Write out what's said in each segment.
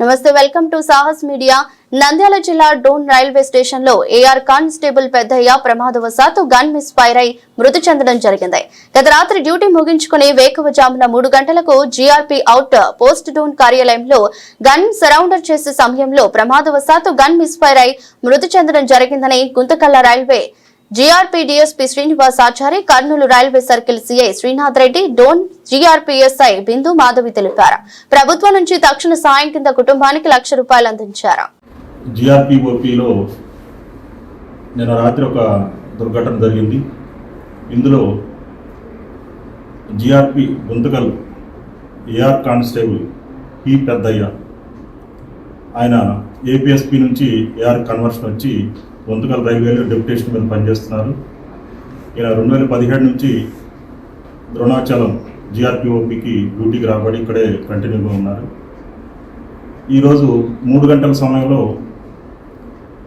నమస్తే welcome to Sahas media. Nandyal జిల్లా Dhone railway స్టేషన్లో ఏఆర్ కానిస్టేబుల్ పెద్దయ్య ప్రమాదవశాత్తు గన్ మిస్ ఫైర్ అయి మృతి చెందడం జరిగింది. గత రాత్రి డ్యూటీ ముగించుకుని వేకువజామున మూడు గంటలకు జీఆర్పీ అవుట్ పోస్ట్ డోన్ కార్యాలయంలో గన్ సరౌండర్ చేసే సమయంలో ప్రమాదవశాత్తు గన్ మిస్ ఫైర్ అయి మృతి చెందడం జరిగిందని గుంతకల్ల railway GRP DSP Srinivas Achari Kurnool railway circle CI Srinath Reddy Dhone GRP SI Bindu Madhavi తెలిపారు. ప్రభుత్వం నుంచి తక్షణ సాయం కింద కుటుంబానికి లక్ష రూపాయలు అందించారు. జిఆర్పిఓపిలో నిన్న రాత్రి ఒక దుర్ఘటన జరిగింది. ఇందులో GRP Guntakal AR constable P Peddayya ఆయన ఏపీఎస్పి నుంచి ఏఆర్ కన్వర్షన్ వచ్చి వంతుకల రైల్వేలో డెప్యుటేషన్ మీద పనిచేస్తున్నారు. ఇలా రెండు వేల పదిహేడు నుంచి ద్రోణాచలం జిఆర్పిఓపికి డ్యూటీకి రాబడి ఇక్కడే కంటిన్యూగా ఉన్నారు. ఈరోజు మూడు గంటల సమయంలో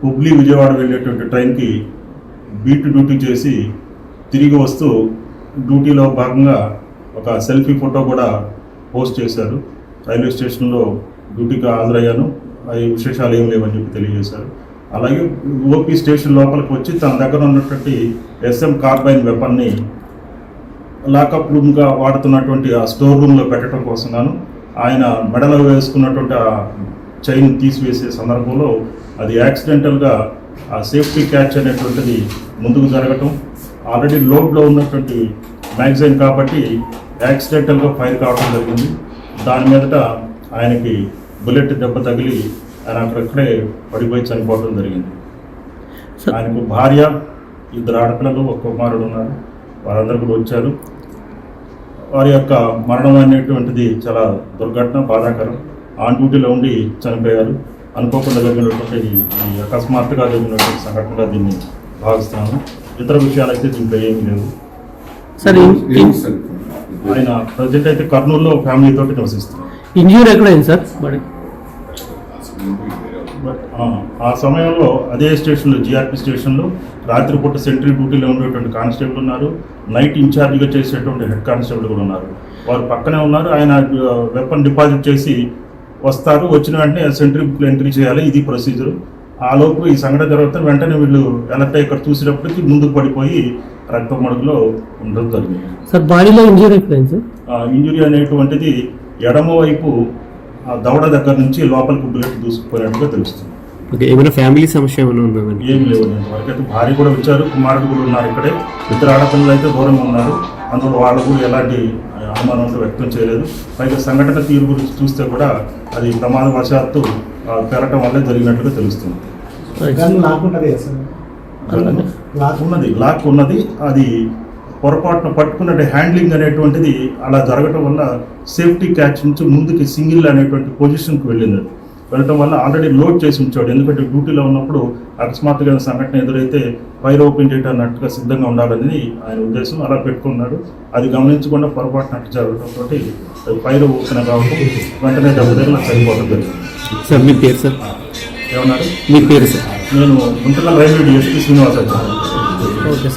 హుబ్లీ విజయవాడ వెళ్ళేటువంటి ట్రైన్కి బీట్ డ్యూటీ చేసి తిరిగి వస్తూ డ్యూటీలో భాగంగా ఒక సెల్ఫీ ఫోటో కూడా పోస్ట్ చేశారు. రైల్వే స్టేషన్లో డ్యూటీకి హాజరయ్యాను. అవి విశేషాలు ఏం లేవని చెప్పి తెలియజేశారు. అలాగే ఓపీ స్టేషన్ లోపలికి వచ్చి తన దగ్గర ఉన్నటువంటి ఎస్ఎం కార్బైన్ వెపన్ని లాకప్ రూమ్గా వాడుతున్నటువంటి ఆ స్టోర్ రూమ్లో పెట్టడం కోసం గాను ఆయన మెడలో వేసుకున్నటువంటి ఆ చైన్ తీసివేసే సందర్భంలో అది యాక్సిడెంటల్గా ఆ సేఫ్టీ క్యాచ్ అనేటువంటిది ముందుకు జరగటం. ఆల్రెడీ లోడ్లో ఉన్నటువంటి మ్యాగజైన్ కాబట్టి యాక్సిడెంటల్గా ఫైర్ కావడం జరిగింది. దాని మీదట ఆయనకి బుల్లెట్ దెబ్బ తగిలి ఆయన అక్కడక్కడే పడిపోయి చనిపోవడం జరిగింది. ఆయనకు భార్య ఇద్దరు ఆడపిల్లలు ఒక కుమారుడు ఉన్నారు వారందరూ కూడా వచ్చారు. వారి యొక్క మరణం అనేటువంటిది చాలా దుర్ఘటన బాధాకరం. ఆన్ డ్యూటీలో ఉండి చనిపోయారు. అనుకోకుండా జరిగినటువంటి ఈ ఈ అకస్మాత్తుగా జరిగినటువంటి సంఘటనగా దీన్ని భావిస్తున్నాను. ఇతర విషయాలు అయితే దీంట్లో ఏమీ లేవు. సార్ ఆయన ప్రజెంట్ అయితే కర్నూలులో ఫ్యామిలీ తోటి నివసిస్తున్నారు. ఇంజ్యూరీ ఎక్కడైంది సార్? ఆ, సమయంలో అదే స్టేషన్లో జిఆర్పి స్టేషన్లో రాత్రిపూట సెంట్రీ డ్యూటీలో ఉండేటువంటి కానిస్టేబుల్ ఉన్నారు. నైట్ ఇన్ఛార్జ్గా చేసేటువంటి హెడ్ కానిస్టేబుల్ కూడా ఉన్నారు. వారు పక్కనే ఉన్నారు. ఆయన వెపన్ డిపాజిట్ చేసి వస్తారు. వచ్చిన వెంటనే సెంట్రీ బుక్లో ఎంట్రీ చేయాలి. ఇది ప్రొసీజర్. ఆ లోపు ఈ సంఘటన జరుగుతున్న వెంటనే వీళ్ళు అయ్యి ఇక్కడ చూసేటప్పటికి ముందుకు పడిపోయి రక్త మడుగులో ఉండడం జరిగింది. సార్ బాడీలో సార్? ఇంజురీ అనేటువంటిది ఎడమ వైపు దవడ దగ్గర నుంచి లోపలికి బుల్లెట్ దూసుకుపోయినట్టుగా తెలుస్తుంది. ఓకే ఏమైనా ఫ్యామిలీ సమస్య ఏమైనా ఉందా మేడం? ఏం లేవు వరకైతే భార్య కూడా వచ్చారు కుమారుడు కూడా ఉన్నారు ఇక్కడే. ఇద్దరు ఆడపిల్లలు అయితే దూరంగా ఉన్నారు. అందులో వాళ్ళు కూడా ఎలాంటి అనుమానం వ్యక్తం చేయలేదు. పైగా సంఘటన తీరు గురించి చూస్తే కూడా అది ప్రమాదవశాత్తు పెరగటం వల్లే జరిగినట్టుగా తెలుస్తుంది. లాక్ ఉన్నది. లాక్ ఉన్నది. అది పొరపాటున పట్టుకున్నట్టు హ్యాండ్లింగ్ అనేటువంటిది అలా జరగటం వల్ల సేఫ్టీ క్యాచ్ నుంచి ముందుకి సింగిల్ అనేటువంటి పొజిషన్కి వెళ్ళింది. వెళ్ళటం వల్ల ఆల్రెడీ లోడ్ చేసి ఉంచాడు. ఎందుకంటే డ్యూటీలో ఉన్నప్పుడు అకస్మాత్తుగా సంఘటన ఎదురైతే ఫైర్ ఓపెన్ చేయడానికి సిద్ధంగా ఉండాలనేది ఆయన ఉద్దేశం. అలా పెట్టుకున్నాడు. అది గమనించకుండా పొరపాటున అట్టు జరగడంతో అది ఫైర్ ఓపెన్ కావడం వెంటనే దగ్గర చనిపోవడం జరిగింది సార్ మీ పేరు సార్? ఏమన్నారు? మీ పేరు సార్? నేను Guntakal railway DSP Srinivasacharya okay sir.